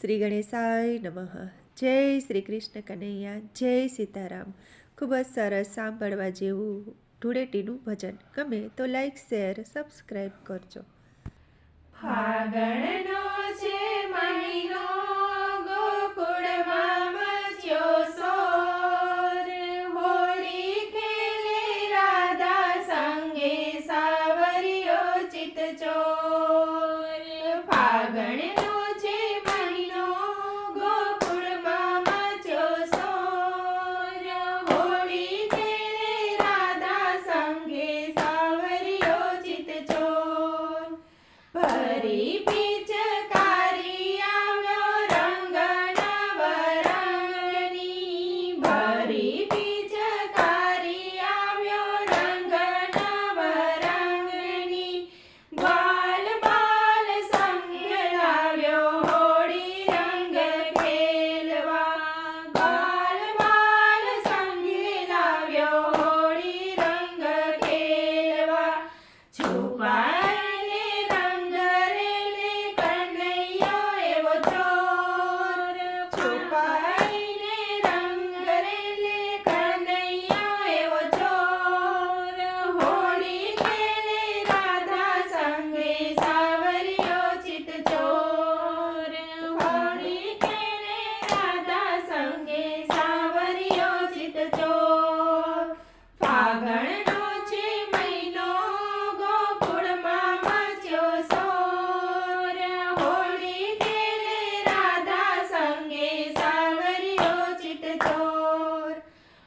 શ્રી ગણેશાય નમઃ. જય શ્રી કૃષ્ણ કનૈયા, જય સીતારામ. ખૂબ જ સરસ સાંભળવા જેવું ધૂળેટીનું ભજન. ગમે તો લાઈક શેર સબસ્ક્રાઈબ કરજો. ફાગણનો છે મહિનો Baby. ફાગણનો છે મહિનો ગોકુળમાં મચ્યો સોર. હોળી તેલે રાધા સંગે સાવર્યો ચિત ચોર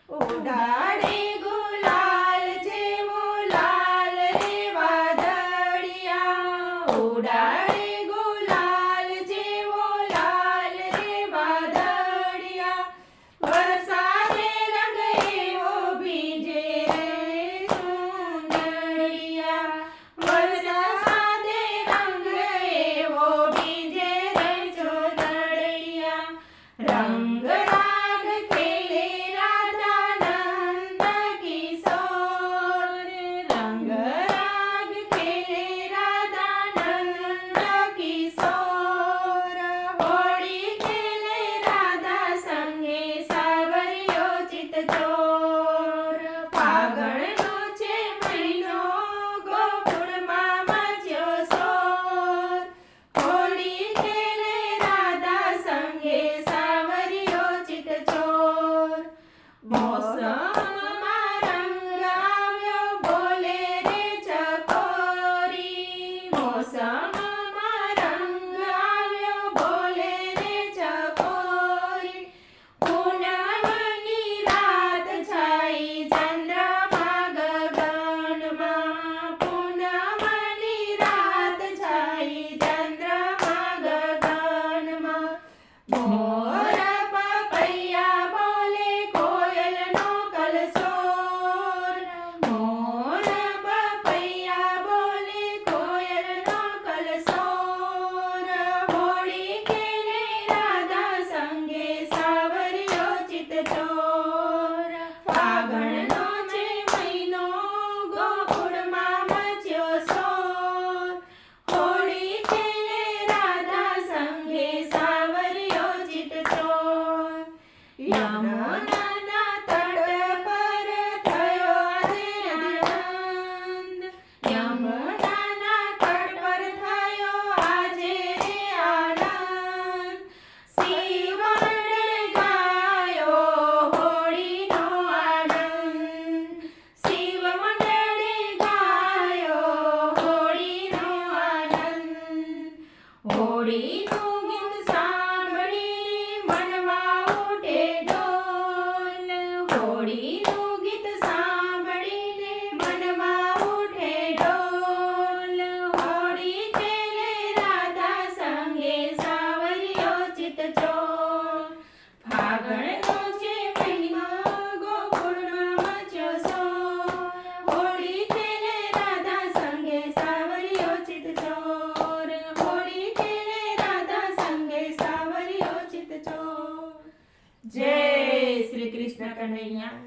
ઉડાડે ગુલાલ જેવો લાલ રે વાદળિયા ઉડા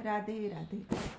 gratis, gratis.